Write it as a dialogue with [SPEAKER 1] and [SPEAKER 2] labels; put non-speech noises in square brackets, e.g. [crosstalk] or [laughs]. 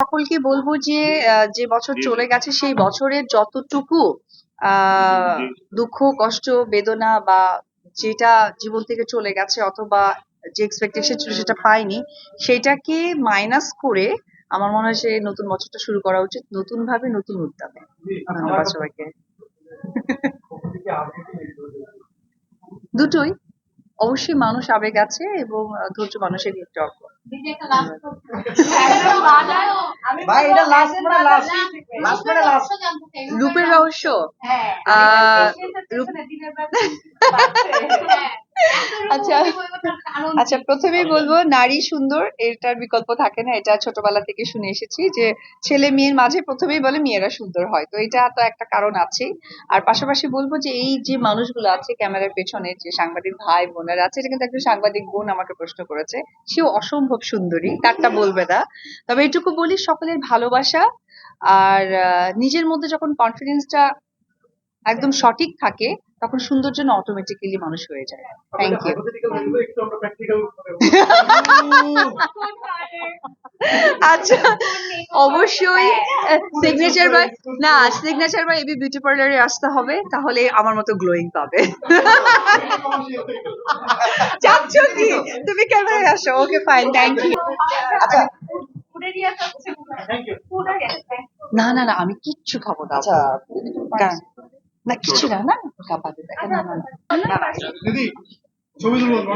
[SPEAKER 1] সকলকে বলব যে যে বছর চলে গেছে সেই বছরের যতটুকু আহ দুঃখ কষ্ট বেদনা বা যেটা জীবন থেকে চলে গেছে অথবা যে এক্সপেকটেশন ছিল সেটা পাইনি সেটাকে মাইনাস করে আমার মনে হয় যে নতুন বছরটা শুরু করা উচিত। নতুন ভাবে নতুন উদ্যমে ধন্যবাদ সবাইকে। দুটোই। অবশ্যই মানুষ আবেগ আছে এবং ধৈর্য মানুষের একটা অর্থ
[SPEAKER 2] ভাই এটা লাস্ট মানে লাস্ট লাস্ট মানে লাস্ট
[SPEAKER 1] রূপের রহস্য?
[SPEAKER 3] হ্যাঁ।
[SPEAKER 1] রূপ- [laughs] আচ্ছা। আচ্ছা প্রথমেই বলব নারী সুন্দর এটার বিকল্প থাকে না এটা ছোটবেলা থেকে শুনে এসেছি যে ছেলে মেয়ের মাঝে প্রথমেই বলে মেয়েরা সুন্দর হয় তো এটা তো একটা কারণ আছে আর পাশাপাশি বলব যে এই যে মানুষগুলো আছে ক্যামেরার পেছনে যে সাংবাদিক ভাই বোনেরা আছে এটা কিন্তু একটা সাংবাদিক বোন আমাকে প্রশ্ন করেছে সেও অসম্ভব সুন্দরী তারটা বলবে না। তবে এটুকু বলি সকলের ভালোবাসা আর নিজের মধ্যে যখন কনফিডেন্সটা একদম সঠিক থাকে তখন সৌন্দর্য না অটোমেটিক্যালি মানুষ হয়ে যায়। থ্যাংক ইউ আচ্ছা অবশ্যই সিগনেচার বা না সিগনেচার বা এবি বিউটি পার্লারে আসতে হবে তাহলে আমার মতো গ্লোয়িং পাবে। চাচ্ছ কি? তুমি ক্যামেরায় আসো। ওকে ফাইন থ্যাংক ইউ
[SPEAKER 2] আচ্ছা।
[SPEAKER 1] না না না আমি কিচ্ছু খাব না।
[SPEAKER 2] আচ্ছা
[SPEAKER 1] কারণ- না কিছু না না খাবার না না না না, না
[SPEAKER 4] দিদি ছবি তুলবো